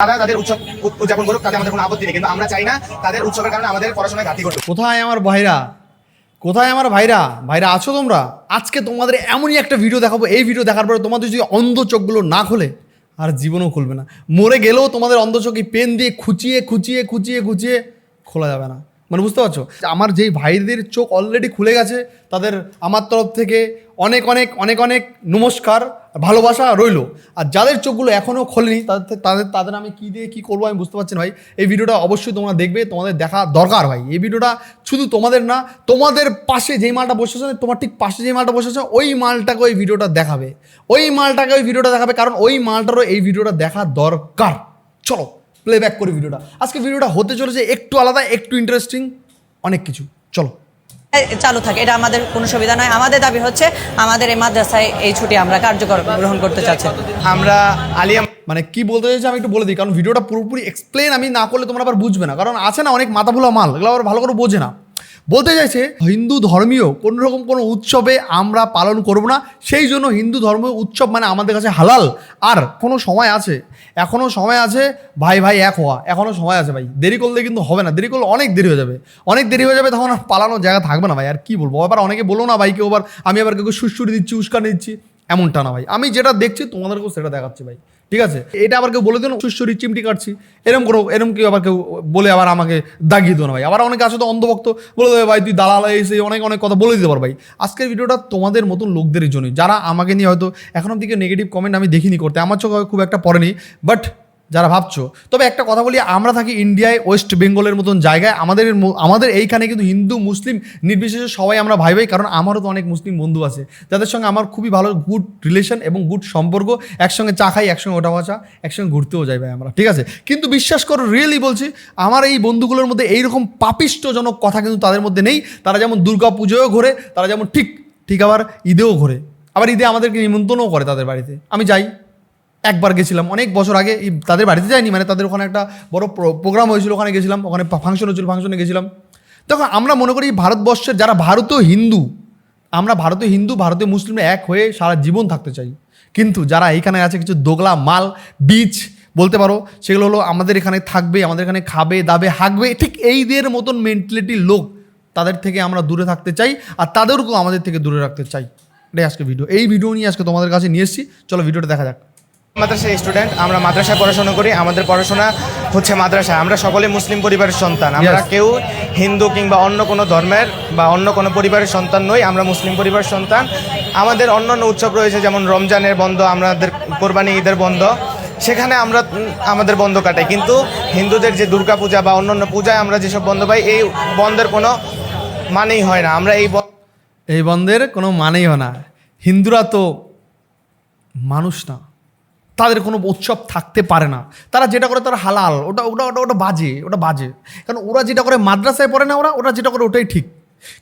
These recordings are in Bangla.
না কোথায় আমার ভাইরা? কোথায় আমার ভাইরা? ভাইরা আছো তোমরা? আজকে তোমাদের এমনই একটা ভিডিও দেখাবো। এই ভিডিও দেখার পরে তোমাদের যদি অন্ধ না খোলে, আর জীবনও খুলবে না। মরে গেলেও তোমাদের অন্ধ চোখ পেন দিয়ে খুঁচিয়ে খুঁচিয়ে খুঁচিয়ে খুঁচিয়ে খোলা যাবে না। মানে বুঝতে পারছ? আমার যেই ভাইদের চোখ অলরেডি খুলে গেছে, তাদের আমার তরফ থেকে অনেক অনেক অনেক অনেক নমস্কার, ভালোবাসা রইল। আর যাদের চোখগুলো এখনও খোলেনি, তাদের তাদের তাদের আমি কী দিয়ে কী করব আমি বুঝতে পারছি না ভাই। এই ভিডিওটা অবশ্যই তোমরা দেখবে, তোমাদের দেখা দরকার ভাই। এই ভিডিওটা শুধু তোমাদের না, তোমাদের পাশে যেই মালটা বসেছে তোমার ঠিক পাশে যেই মালটা বসেছে ওই মালটাকে ওই ভিডিওটা দেখাবে। ওই মালটাকে ওই ভিডিওটা দেখাবে, কারণ ওই মালটারও এই ভিডিওটা দেখা দরকার। চলো। প্লেব্যাক করি ভিডিওটা। আজকে ভিডিওটা হতে চলেছে একটু আলাদা একটু ইন্টারেস্টিং অনেক কিছু। চলো। চালু থাকে এটা আমাদের কোনো সুবিধা নয়। আমাদের দাবি হচ্ছে আমাদের এই মাদ্রাসায় এই ছুটি আমরা কার্যকর গ্রহণ করতে চাচ্ছি। আমরা আলিয়া মানে কি বলতে চাইছি আমি একটু বলে দিই কারণ ভিডিওটা পুরোপুরি এক্সপ্লেন আমি না করলে তোমরা আবার বুঝবে না। কারণ আছে না অনেক মাথা ভোলা মাল এগুলো আবার ভালো করে বোঝে না। বলতে চাইছে হিন্দু ধর্মীয় কোনো রকম কোনো উৎসবে আমরা পালন করব না সেই জন্য হিন্দু ধর্মীয় উৎসব মানে আমাদের কাছে হালাল। আর কোনো সময় আছে এখনও সময় আছে, ভাই ভাই, এক হওয়া। এখনও সময় আছে, ভাই। দেরি করলে কিন্তু হবে না। দেরি করলে অনেক দেরি হয়ে যাবে। অনেক দেরি হয়ে যাবে, তখন পালানোর জায়গা থাকবে না, ভাই। আর কি বলব? আবার অনেকে বলো না ভাইকে ওবার আমি আবার কেউ সুসুরি দিচ্ছি, উস্কানি দিচ্ছি। এমনটা না, ভাই। আমি যেটা দেখছি, তোমাদেরকেও সেটা দেখাচ্ছি, ভাই। ঠিক আছে? এটা আবার কেউ বলে দিন সুশ্বরী চিমটি কাটছি। এরম করো, এরম কেউ আবার কেউ বলে আবার আমাকে দাগিয়ে দেবো না ভাই। আবার অনেকে আছে তো অন্ধভক্ত, বলে দেবে, ভাই, তুই দালাল এসে অনেক অনেক কথা বলে দিতে পার ভাই। আজকের ভিডিওটা তোমাদের মতন লোকদের জন্য যারা আমাকে নিয়ে হয়তো এখন অব্দি নেগেটিভ কমেন্ট আমি দেখিনি করতে, আমার চোখে খুব একটা পড়েনি বাট যারা ভাবছ, তবে একটা কথা বলি, আমরা থাকি ইন্ডিয়ায়, ওয়েস্ট বেঙ্গলের মতন জায়গায়, আমাদের আমাদের এইখানে কিন্তু হিন্দু, মুসলিম, নির্বিশেষে সবাই আমরা ভাই ভাই, কারণ আমারও তো অনেক মুসলিম বন্ধু আছে। যাদের সঙ্গে আমার খুবই ভালো গুড রিলেশন এবং গুড সম্পর্ক, একসঙ্গে চা খাই, একসঙ্গে ওঠা বসা, একসঙ্গে ঘুরতেও যাই ভাই আমরা, ঠিক আছে? কিন্তু বিশ্বাস করো রিয়েলি বলছি, আমার এই বন্ধুগুলোর মধ্যে এইরকম পাপিষ্টজনক কথা কিন্তু তাদের মধ্যে নেই। তারা যেমন দুর্গা পুজোও ঘোরে, তারা যেমন ঠিক ঠিক আবার ঈদেও ঘোরে। আবার ঈদে আমাদেরকে নিমন্ত্রণও করে তাদের বাড়িতে। আমি যাই। একবার গেছিলাম। অনেক বছর আগে তাদের বাড়িতে যাইনি মানে তাদের ওখানে একটা বড় প্রোগ্রাম হয়েছিল, ওখানে গেছিলাম, ওখানে ফাংশন হয়েছিল ফাংশনে গেছিলাম। দেখো আমরা মনে করি ভারতবর্ষের যারা ভারতীয় হিন্দু, আমরা ভারতীয় হিন্দু, ভারতীয় মুসলিমরা এক হয়ে সারা জীবন থাকতে চাই। কিন্তু যারা এইখানে আছে, কিছু দোগলা মাল, বীজ বলতে পারো, সেগুলো হলো আমাদের এখানে থাকবে, আমাদের এখানে খাবে, দাবে, হাঁকবে, ঠিক এইদের মতন মেন্টালিটির লোক তাদের থেকে আমরা দূরে থাকতে চাই, আর তাদেরকেও আমাদের থেকে দূরে রাখতে চাই। এটাই আজকে ভিডিও এই ভিডিও নিয়ে আজকে তোমাদের কাছে নিয়ে এসেছি। চলো ভিডিওটা দেখা যাক। মাদ্রাসার স্টুডেন্ট আমরা মাদ্রাসায় পড়াশোনা করি আমাদের পড়াশোনা হচ্ছে মাদ্রাসা। আমরা সকলে মুসলিম পরিবারের সন্তান। আমরা কেউ হিন্দু কিংবা অন্য কোনো ধর্মের বা অন্য কোনো পরিবারের সন্তান নই আমরা মুসলিম পরিবারের সন্তান। আমাদের অন্যান্য উৎসব রয়েছে যেমন রমজানের বন্ধ আমাদের কোরবানি ঈদের বন্ধ। সেখানে আমরা আমাদের বন্ধ কাটাই। কিন্তু হিন্দুদের যে দুর্গাপূজা বা অন্যান্য পূজায় আমরা যেসব বন্ধ পাই এই বন্ধের কোনো মানেই হয় না। আমরা এই এই বন্ধের কোনো মানেই হয় না। হিন্দুরা তো মানুষ না। তাদের কোনো উৎসব থাকতে পারে না। তারা যেটা করে তারা হালাল। ওটা ওটা ওটা ওটা বাজে ওটা বাজে। কারণ ওরা যেটা করে মাদ্রাসায় পড়ে না ওরা ওরা যেটা করে ওটাই ঠিক।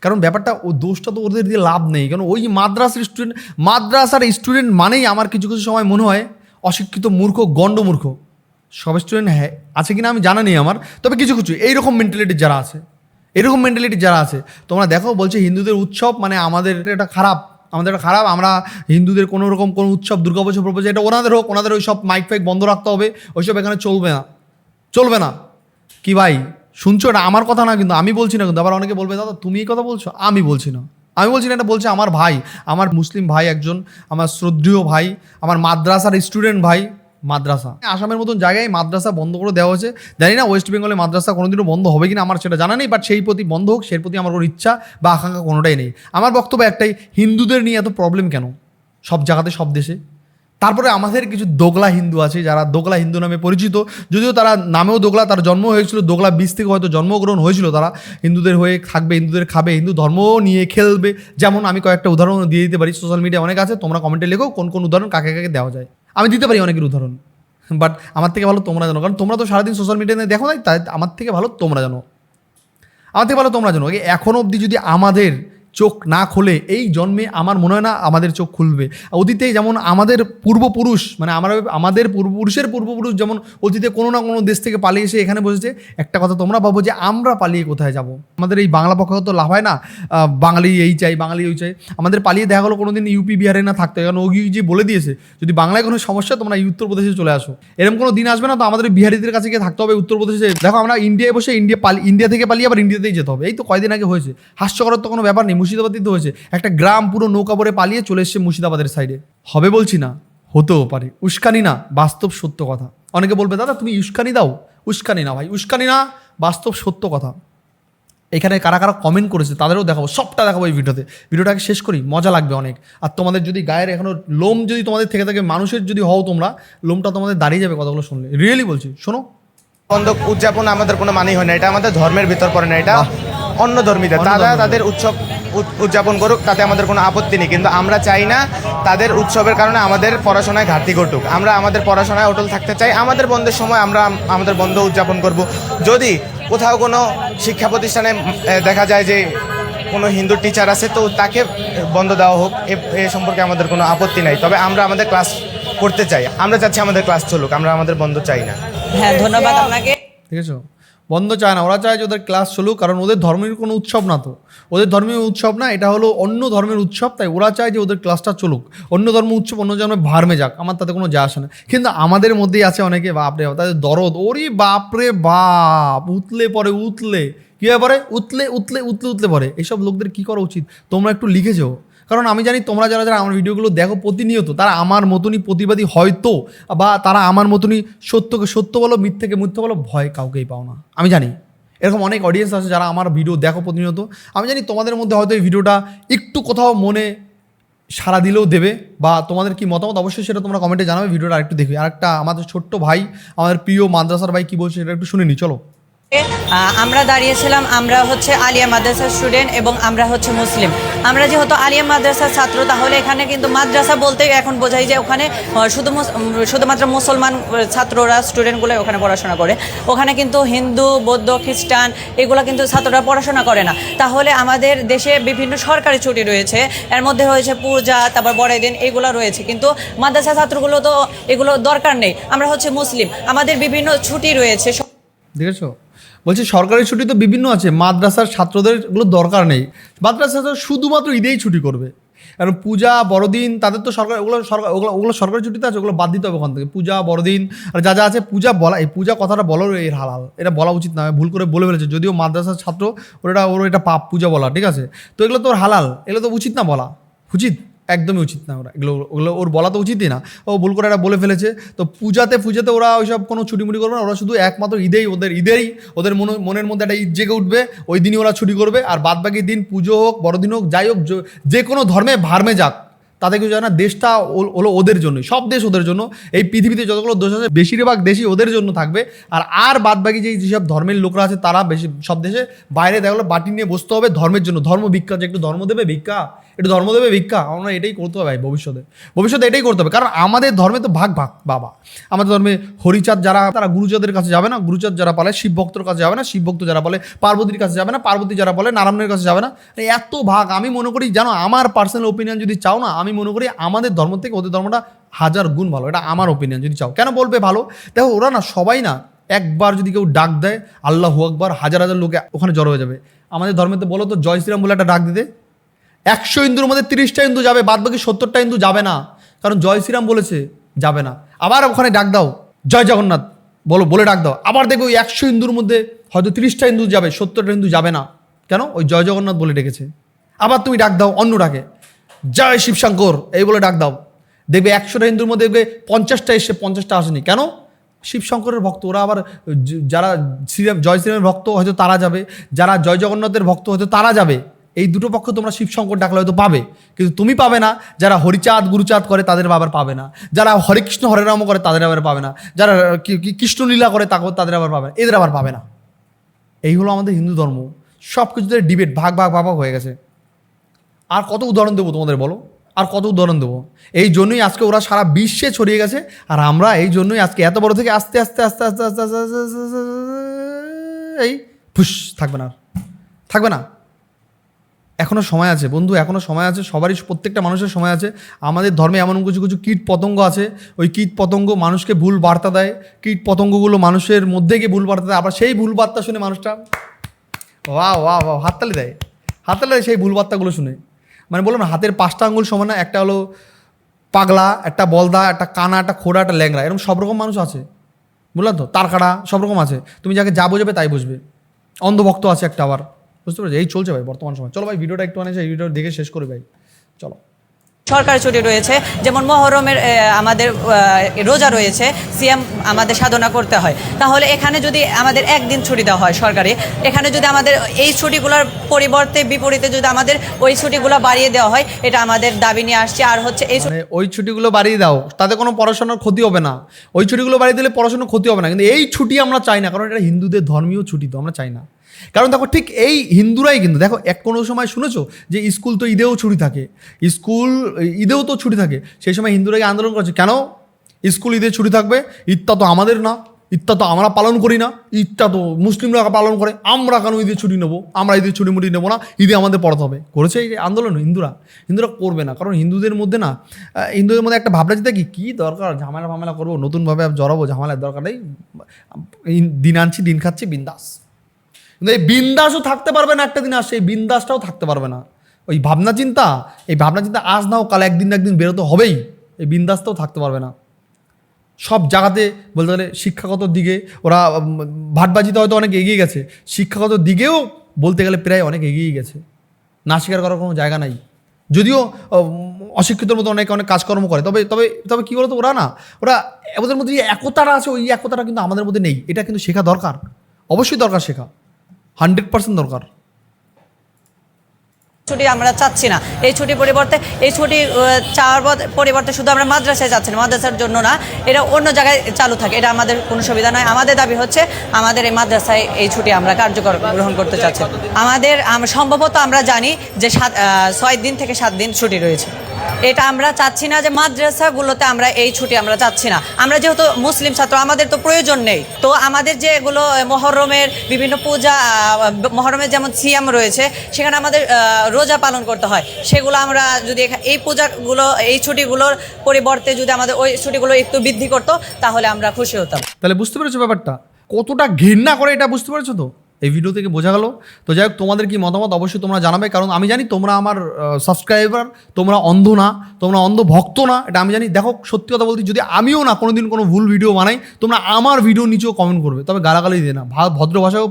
কারণ ব্যাপারটা, ও দোষটা তো ওদের দিয়ে লাভ নেই। কারণ ওই মাদ্রাসার স্টুডেন্ট মাদ্রাসার স্টুডেন্ট মানেই আমার কিছু কিছু সময় মনে হয় অশিক্ষিত মূর্খ, গণ্ড মূর্খ। সব স্টুডেন্ট হ্যাঁ আছে কি না আমি জানা নেই আমার। তবে কিছু কিছু, এইরকম মেন্টালিটির যারা আছে এরকম মেন্টালিটি যারা আছে, তোমরা দেখো বলছে হিন্দুদের উৎসব মানে আমাদের এটা খারাপ। আমাদের খারাপ, আমরা হিন্দুদের কোনো রকম কোনো উৎসব দুর্গাপুজো প্রপোজ এটা ওনাদের হোক, ওনাদের ওই সব মাইক ফাইক বন্ধ রাখতে হবে, ওইসব এখানে চলবে না। চলবে না। কি ভাই, শুনছো এটা? আমার কথা না কিন্তু, আমি বলছি না কিন্তু, আবার অনেকে বলবে, দাদা তুমি এই কথা বলছো? আমি বলছি না। আমি বলছি না, এটা বলছে আমার ভাই। আমার মুসলিম ভাই একজন, আমার শ্রদ্ধেয় ভাই, আমার মাদ্রাসার স্টুডেন্ট ভাই। মাদ্রাসা। আসামের মতন জায়গায় মাদ্রাসা বন্ধ করে দেওয়া হয়েছে। জানি না ওয়েস্ট বেঙ্গলে মাদ্রাসা কোনোদিনও বন্ধ হবে কিনা, আমার সেটা জানা নেই বাট সেই প্রতি বন্ধ হোক, সেই প্রতি আমার কোনো ইচ্ছা বা আকাঙ্ক্ষা কোনোটাই নেই। আমার বক্তব্য একটাই, হিন্দুদের নিয়ে এত প্রবলেম কেন? সব জায়গাতে, সব দেশে। তারপরে আমাদের কিছু দোগলা হিন্দু আছে, যারা দোগলা হিন্দু নামে পরিচিত। যদিও তারা নামেও দোগলা, তার জন্ম হয়েছিল দোগলা বীজ থেকে হয়তো জন্মগ্রহণ হয়েছিল তারা। হিন্দুদের হয়ে থাকবে, হিন্দুদের খাবে, হিন্দু ধর্মও নিয়ে খেলবে। যেমন আমি কয়েকটা উদাহরণ দিয়ে দিতে পারি সোশ্যাল মিডিয়া অনেক আছে, তোমরা কমেন্টে লেখো কোন কোন উদাহরণ কাকে কাকে দেওয়া যায়। আমি দিতে পারি অনেকের উদাহরণ। বাট আমার থেকে ভালো তোমরা জানো। কারণ তোমরা তো সারাদিন সোশ্যাল মিডিয়াতে দেখো নাই, তাই আমার থেকে ভালো তোমরা জানো। আমার থেকে ভালো তোমরা জানো। এখন অবধি যদি আমাদের চোখ না খোলে, এই জন্মে আমার মনে হয় না আমাদের চোখ খুলবে। অতীতে যেমন আমাদের পূর্বপুরুষ মানে আমরা আমাদের পূর্বপুরুষের পূর্বপুরুষ যেমন অতীতে কোনো না কোনো দেশ থেকে পালিয়ে এসে এখানে বসেছে, একটা কথা তোমরা ভাবো যে আমরা পালিয়ে কোথায় যাব? আমাদের এই বাংলা পক্ষ তো লাভ হয় না বাঙালি এই চাই, বাঙালি ওই চাই। আমাদের পালিয়ে দেখা গেলো কোনোদিন ইউপি, বিহারে না থাকতে। কারণ ওগি যে বলে দিয়েছে, যদি বাংলায় কোনো সমস্যা তোমরা এই উত্তরপ্রদেশে চলে আসো। এরকম কোনো দিন আসবে না তো আমাদের বিহারিদের কাছে গিয়ে থাকতে হবে উত্তরপ্রদেশে দেখো আমরা ইন্ডিয়ায় বসে ইন্ডিয়া পালি, ইন্ডিয়া থেকে পালিয়ে আবার ইন্ডিয়াতেই যেতে হবে। এই তো কয়দিন আগে হয়েছে। হাস্যকরের তো কোনো ব্যাপার নেই। মুর্শিদাবাদেই তো হয়েছে। একটা গ্রাম পুরো নৌকা ভরে পালিয়ে চলে এসছে মুর্শিদাবাদের সাইডে হবে বলছি না হতেও পারে। উস্কানি না বাস্তব সত্য কথা। অনেকে বলবে দাদা তুমি উস্কানি দাও? উস্কানি না ভাই উস্কানি না বাস্তব সত্য কথা। এখানে কারা কারা কমেন্ট করেছে তাদেরও দেখাবো সবটা দেখাবো এই ভিডিওতে ভিডিওটাকে শেষ করি মজা লাগবে অনেক। আর তোমাদের যদি গায়ের এখনও লোম যদি তোমাদের থেকে থাকে মানুষের যদি হও তোমরা লোমটা তোমাদের দাঁড়িয়ে যাবে কথাগুলো শুনলে। রিয়েলি বলছি শোনো। বন্ধ উদযাপন আমাদের কোনো মানেই হয় না এটা আমাদের ধর্মের ভিতর পড়ে না এটা অন্য ধর্মীদের। তারা। তাদের উৎসব উদযাপন করুক তাতে আমাদের কোনো আপত্তি নেই। কিন্তু আমরা চাই না তাদের উৎসবের কারণে আমাদের পড়াশোনায় ঘাটতি ঘটুক। আমরা আমাদের পড়াশোনায় অটল থাকতে চাই। আমাদের বন্ধের সময় আমরা আমাদের বন্ধ উদযাপন করব। যদি কোথাও কোনো শিক্ষা প্রতিষ্ঠানে দেখা যায় যে কোনো হিন্দু টিচার আছে তো তাকে বন্ধ দেওয়া হোক। এ এ সম্পর্কে আমাদের কোনো আপত্তি নাই। তবে আমরা আমাদের ক্লাস করতে চাই। আমরা চাচ্ছি আমাদের ক্লাস চলুক। আমরা আমাদের বন্ধ চাই না। হ্যাঁ ধন্যবাদ আপনাকে। ঠিক আছে বন্ধ চায় না। ওরা চায় যে ওদের ক্লাস চলুক, কারণ ওদের ধর্মের কোনো উৎসব না তো। ওদের ধর্মীয় উৎসব না, এটা হলো অন্য ধর্মের উৎসব, তাই ওরা চায় যে ওদের ক্লাসটা চলুক। অন্য ধর্ম উৎসব, অন্য জন্মে ভার্মে যাক, আমার তাতে কোনো যা আসে না। কিন্তু আমাদের মধ্যেই আছে অনেকে বাপরে বাপ, তাদের দরদ। ওরে বাপরে বাপ, উতলে পরে উতলে। কী ব্যাপারে? উতলে উতলে উতলে উতলে পরে। এইসব লোকদের কী করা উচিত? তোমরা একটু লিখে যাও। কারণ আমি জানি তোমরা যারা যারা আমার ভিডিওগুলো দেখো প্রতিনিয়ত, তারা আমার মতনই প্রতিবাদী হয়তো, বা তারা আমার মতনই সত্যকে সত্য বলো, মিথ্যেকে মিথ্যে বলো, ভয় কাউকেই পাও না। আমি জানি। এরকম অনেক অডিয়েন্স আছে যারা আমার ভিডিও দেখো প্রতিনিয়ত। আমি জানি তোমাদের মধ্যে হয়তো এই ভিডিওটা একটু কোথাও মনে সারা দিলেও দেবে, বা তোমাদের কি মতামত? অবশ্যই সেটা তোমরা কমেন্টে জানাবে, ভিডিওটা আরেকটু দেখবে। আরেকটা আমাদের ছোট্ট ভাই, আমাদের প্রিয় মাদ্রাসার ভাই কী বলছে সেটা একটু শুনে নি, চলো। আমরা দাঁড়িয়েছিলাম, আমরা হচ্ছে আলিয়া মাদ্রাসার স্টুডেন্ট এবং আমরা হচ্ছে মুসলিম। আমরা যেহেতু আলিয়া মাদ্রাসার ছাত্র, তাহলে এখানে কিন্তু মাদ্রাসা বলতে এখন বোঝাই যে ওখানে শুধু শুধুমাত্র মুসলমান ছাত্ররা স্টুডেন্টগুলো ওখানে পড়াশোনা করে। ওখানে কিন্তু হিন্দু, বৌদ্ধ, খ্রিস্টান, এগুলো কিন্তু ছাত্ররা পড়াশোনা করে না। তাহলে আমাদের দেশে বিভিন্ন সরকারি ছুটি রয়েছে, এর মধ্যে হয়েছে পূজা, তারপর বড়দিন, এগুলো রয়েছে। কিন্তু মাদ্রাসা ছাত্রগুলো তো এগুলো দরকার নেই। আমরা হচ্ছে মুসলিম। আমাদের বিভিন্ন ছুটি রয়েছে। দেখেছ? বলছি, সরকারি ছুটি তো বিভিন্ন আছে, মাদ্রাসার ছাত্রদের এগুলো দরকার নেই। মাদ্রাসা শুধুমাত্র ঈদেই ছুটি করবে। কারণ পূজা, বড়দিন, তাদের তো সরকার, ওগুলো সরকার, ওগুলো ওগুলো সরকারি ছুটিতে আছে, ওগুলো বাদ দিতে হবে ওখান থেকে। পূজা, বড়দিন, আর যা যা আছে পূজা বলা, এই পূজা কথাটা বলো এর হালাল। এটা বলা উচিত না ভুল করে বলে ফেলেছে। যদিও মাদ্রাসার ছাত্র, ওর ওর এটা পাপ পূজা বলা, ঠিক আছে? তো এগুলো তো হালাল, এগুলো তো উচিত না বলা। উচিত? একদমই উচিত না ওরা। এগুলো, ওগুলো ওর বলা তো উচিতই না। ও ভুল করে এটা বলে ফেলেছে। তো পূজাতে পূজাতে ওরা ওইসব কোনো ছুটি মুটি করবে না। ওরা শুধু একমাত্র ঈদেই ওদের ঈদেই ওদের মনে, মনের মধ্যে একটা ঈদ জেগে উঠবে। ওই দিনই ওরা ছুটি করবে। আর বাদ বাকি দিন, পুজো হোক, বড়দিন হোক, যাই হোক, যে কোনো ধর্মে ভার্মে যাক। তাতে কিছু জানা দেশটা হলো ওদের জন্যই। সব দেশ ওদের জন্য। এই পৃথিবীতে যতগুলো দেশ আছে, বেশিরভাগ দেশই ওদের জন্য থাকবে। আর আর বাদ বাকি যে যেসব ধর্মের লোকরা আছে, তারা বেশি, সব দেশে বাইরে দেখা বাটি নিয়ে বসতে হবে ধর্মের জন্য। ধর্ম ভিক্ষা যে একটু ধর্ম দেবে, ভিক্ষা। একটু ধর্ম দেবে ভিক্ষা। আমরা এটাই করতে হবে ভবিষ্যতে। ভবিষ্যতে এটাই করতে হবে। কারণ আমাদের ধর্মে তো ভাগ ভাগ, বাবা। আমাদের ধর্মে হরিচাঁদ যারা, তারা গুরুচাঁদের কাছে যাবে না। গুরুচাঁদ যারা বলে শিব ভক্তর কাছে যাবে না। শিব ভক্ত যারা বলে পার্বতীর কাছে যাবে না। পার্বতী যারা বলে নারায়ণের কাছে যাবে না। এত ভাগ। আমি মনে করি, জানো, আমার পার্সোনাল ওপিনিয়ন যদি চাও না, আমি মনে করি আমাদের ধর্ম থেকে ওদের ধর্মটা হাজার গুণ ভালো। এটা আমার ওপিনিয়ন যদি চাও। কেন বলবে ভালো? দেখো, ওরা না সবাই না একবার যদি কেউ ডাক দেয়, আল্লাহ আকবার, হাজার হাজার লোকে ওখানে জড়ো হয়ে যাবে। আমাদের ধর্মেতে বলো তো, জয় শ্রীরাম বলে একটা ডাক দিতে। একশো হিন্দুর মধ্যে তিরিশটা হিন্দু যাবে বাদ বাকি সত্তরটা হিন্দু যাবে না। কারণ জয় শ্রীরাম বলেছে, যাবে না। আবার ওখানে ডাক দাও। জয় জগন্নাথ। বলো, বলে ডাক দাও। আবার দেখবে ওই একশো হিন্দুর মধ্যে হয়তো তিরিশটা হিন্দু যাবে, সত্তরটা হিন্দু যাবে না। কেন? ওই জয় জগন্নাথ বলে ডেকেছে। আবার তুমি ডাক দাও অন্য ডাকে। জয় শিবশঙ্কর। এই বলে ডাক দাও। দেখবে একশোটা হিন্দুর মধ্যে দেখবে পঞ্চাশটা এসে পঞ্চাশটা আসেনি। কেন? শিবশঙ্করের ভক্ত। ওরা আবার যারা শ্রীরাম, জয় শ্রীরামের ভক্ত হয়তো তারা যাবে। যারা জয় জগন্নাথের ভক্ত হয়তো তারা যাবে। এই দুটো পক্ষ তোমরা শিব শঙ্কর ডাকলে হয়তো পাবে কিন্তু তুমি পাবে না যারা হরিচাঁদ গুরুচাঁদ করে তাদের আবার পাবে না যারা হরেকৃষ্ণ হরেরাম করে তাদের আবার পাবে না যারা কৃষ্ণলীলা করে তাকে তাদের আবার পাবে না এদের আবার পাবে না এই হলো আমাদের হিন্দু ধর্ম সব কিছুতে ডিবেট ভাগ ভাগ ভাগ হয়ে গেছে আর কত উদাহরণ দেবো তোমাদের বলো আর কত উদাহরণ দেবো এই জন্যই আজকে ওরা সারা বিশ্বে ছড়িয়ে গেছে আর আমরা এই জন্যই আজকে এত বড় থেকে আস্তে আস্তে আস্তে আস্তে আস্তে আস্তে আস্তে এই ফুস থাকবে না থাকবে না এখনও সময় আছে, বন্ধু এখনও সময় আছে, সবারই প্রত্যেকটা মানুষের সময় আছে। আমাদের ধর্মে এমন কিছু কিছু কীট পতঙ্গ আছে, ওই কীট পতঙ্গ মানুষকে ভুল বার্তা দেয়, কীট পতঙ্গগুলো মানুষের মধ্যে গিয়ে ভুল বার্তা দেয়, আবার সেই ভুল বার্তা শুনে মানুষটা ওয়া ওয়া ওয়া হাততালি দেয় হাততালি দেয় সেই ভুল বার্তাগুলো শুনে। মানে বললাম না, হাতের পাঁচটা আঙ্গুল সমান না, একটা হলো পাগলা, একটা বলদা, একটা কানা, একটা খোড়া, একটা ল্যাংড়া, এরকম সব রকম মানুষ আছে। বুঝলাম তো? তার কাটা সব রকম আছে। তুমি যাকে যা বোঝাবে তাই বুঝবে। অন্ধভক্ত আছে একটা আবার। বুঝতে পারছি? এই চলছে ভাই বর্তমান সময়। চলো ভাই ভিডিওটা একটু আনে এই ভিডিও দেখে শেষ করি ভাই। চলো। সরকারি ছুটি রয়েছে যেমন মহরমের আমাদের রোজা রয়েছে সিএম আমাদের সাধনা করতে হয়। তাহলে এখানে যদি আমাদের একদিন ছুটি দেওয়া হয় সরকারি এখানে যদি আমাদের এই ছুটিগুলোর পরিবর্তে বিপরীতে যদি আমাদের ওই ছুটিগুলো বাড়িয়ে দেওয়া হয় এটা আমাদের দাবি নিয়ে আসছে। আর হচ্ছে এই মানে ওই ছুটিগুলো বাড়িয়ে দাও তাতে কোনো পড়াশোনার ক্ষতি হবে না। ওই ছুটিগুলো বাড়িয়ে দিলে পড়াশোনার ক্ষতি হবে না। কিন্তু এই ছুটি আমরা চাই না কারণ এটা হিন্দুদের ধর্মীয় ছুটি তো আমরা চাই না। কারণ দেখো ঠিক এই হিন্দুরাই কিন্তু, দেখো এক কোনো সময় শুনেছো যে স্কুল তো ঈদেও ছুটি থাকে, স্কুল, ঈদেও তো ছুটি থাকে, সেই সময় হিন্দুরাই আন্দোলন করেছে। কেন? স্কুল ঈদে ছুটি থাকবে, ঈদটা তো আমাদের না, ঈদটা তো আমরা পালন করি না, ঈদটা তো মুসলিমরা পালন করে, আমরা কেন ঈদের ছুটি নেব? আমরা ঈদের ছুটি মুটি নেব না, ঈদে আমাদের পড়াতে হবে। করেছে এই আন্দোলন হিন্দুরা। হিন্দুরা করবে না, কারণ হিন্দুদের মধ্যে না হিন্দুদের মধ্যে একটা ভাবনা চিন্তা কি কী দরকার, ঝামেলা ফামেলা করব, নতুনভাবে জড়াবো, ঝামেলার দরকার নেই দিন আনছি, দিন খাচ্ছি, বিন্দাস। কিন্তু এই বিন্দাসও থাকতে পারবে না একটা দিন আসছে এই বিন্দাসটাও থাকতে পারবে না। ওই ভাবনা চিন্তা, এই ভাবনা চিন্তা আজ নাও কাল একদিন একদিন বেরোতে হবেই, এই বিন্দাসটাও থাকতে পারবে না। সব জায়গাতে বলতে গেলে শিক্ষাগত দিকে ওরা ভাটবাজিতে হয়তো অনেক এগিয়ে গেছে, শিক্ষাগত দিকেও বলতে গেলে প্রায় অনেক এগিয়ে গেছে। না স্বীকার করার কোনো জায়গা নাই। যদিও অশিক্ষিতর মতো অনেক অনেক কাজকর্ম করে, তবে তবে তবে কী বলতো ওরা না, ওরা ওদের মধ্যে যে একতাটা আছে, ওই একতাটা কিন্তু আমাদের মধ্যে নেই, এটা কিন্তু শেখা দরকার। অবশ্যই দরকার শেখা। হান্ড্রেড পার্সেন্ট দরকার। ছুটি আমরা চাচ্ছি না। এই ছুটি পরিবর্তে এই ছুটি চাওয়ার পর- পরিবর্তে শুধু আমরা মাদ্রাসায় যাচ্ছি না, মাদ্রাসার জন্য না। এটা অন্য জায়গায় চালু থাকে, এটা আমাদের কোনো সুবিধা নয়। আমাদের দাবি হচ্ছে, আমাদের এই মাদ্রাসায় এই ছুটি আমরা কার্যকর গ্রহণ করতে চাচ্ছি। আমাদের সম্ভবত আমরা জানি যে সাত ছয় দিন থেকে সাত দিন ছুটি রয়েছে। এটা আমরা চাচ্ছি না যে মাদ্রাসাগুলোতে আমরা এই ছুটি আমরা চাচ্ছি না। আমরা যেহেতু মুসলিম ছাত্র, আমাদের তো প্রয়োজন নেই। তো আমাদের যে এগুলো মহরমের বিভিন্ন পূজা মহরমের যেমন সিয়াম রয়েছে, সেখানে আমাদের রোজা পালন করতে হয়। সেগুলো আমরা যদি এই পূজাগুলো, এই ছুটিগুলোর পরিবর্তে যদি আমাদের ওই ছুটিগুলো একটু বৃদ্ধি করতো, তাহলে আমরা খুশি হতাম। তাহলে বুঝতে পেরেছ ব্যাপারটা? কতটা ঘৃণা করে এটা বুঝতে পেরেছ তো? এই ভিডিও থেকে বোঝা গেল। তো যাই হোক, তোমাদের কি মতামত অবশ্যই তোমরা জানাবে, কারণ আমি জানি তোমরা আমার সাবস্ক্রাইবার তোমরা অন্ধ না, তোমরা অন্ধ ভক্ত না, এটা আমি জানি। দেখো, সত্যি কথা বলতে, যদি আমিও না কোনোদিন কোনো ভুল ভিডিও বানাই, তোমরা আমার ভিডিও নিচেও কমেন্ট করবে। তবে গালাগালি দিয়ে না। ভদ্র ভাষায়ও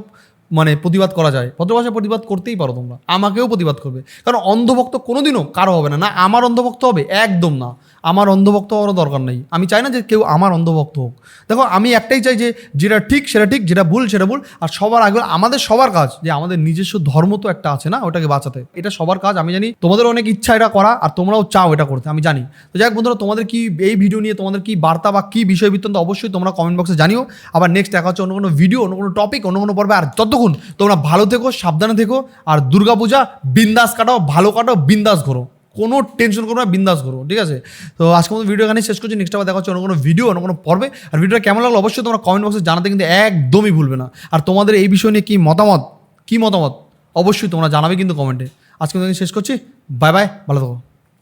মানে প্রতিবাদ করা যায়। ভদ্র ভাষায় প্রতিবাদ করতেই পারো তোমরা। আমাকেও প্রতিবাদ করবে। কারণ অন্ধভক্ত কোনোদিনও কারও হবে না। না, আমার অন্ধভক্ত হবে, একদম না। আমার অন্ধভক্ত হওয়ারও দরকার নেই। আমি চাই না যে কেউ আমার অন্ধভক্ত হোক। দেখো, আমি একটাই চাই যে যেটা ঠিক সেটা ঠিক, যেটা ভুল সেটা ভুল, আর সবার আগে আমাদের সবার কাজ যে আমাদের নিজস্ব ধর্ম তো একটা আছে না, ওটাকে বাঁচাতে। এটা সবার কাজ, আমি জানি তোমাদের অনেক ইচ্ছা এটা করা, আর তোমরাও চাও এটা করতে, আমি জানি। তো যাই বন্ধুরা, তোমাদের কি এই ভিডিও নিয়ে তোমাদের কি বার্তা বা কী বিষয় বৃত্তান্ত, অবশ্যই তোমরা কমেন্ট বক্সে জানিও। আবার নেক্সট দেখা হচ্ছে অন্য কোনো ভিডিও অন্য কোনো টপিক অন্য কোনো পর্বে। আর যতক্ষণ তোমরা ভালো থেকো, সাবধানে থেকো, আর দুর্গাপূজা বিন্দাস কাটাও, ভালো কাটাও, বিন্দাস ঘোরো। কোনো টেনশন করব না, বিন্দাস করব ঠিক আছে? তো আজকে মতো ভিডিও এখানে শেষ করছি। নেক্সট আবার দেখা হচ্ছে অন্য কোনো ভিডিও অন্য কোনো পর্বে। আর ভিডিওটা কেমন লাগল অবশ্যই তোমরা কমেন্ট বক্সে জানাতে কিন্তু একদমই ভুলবে না। আর তোমাদের এই বিষয় নিয়ে কী মতামত? কী মতামত? অবশ্যই তোমরা জানাবে কিন্তু কমেন্টে আজকে শেষ করছি। বাই বাই ভালো থাকো।